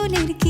You need to keep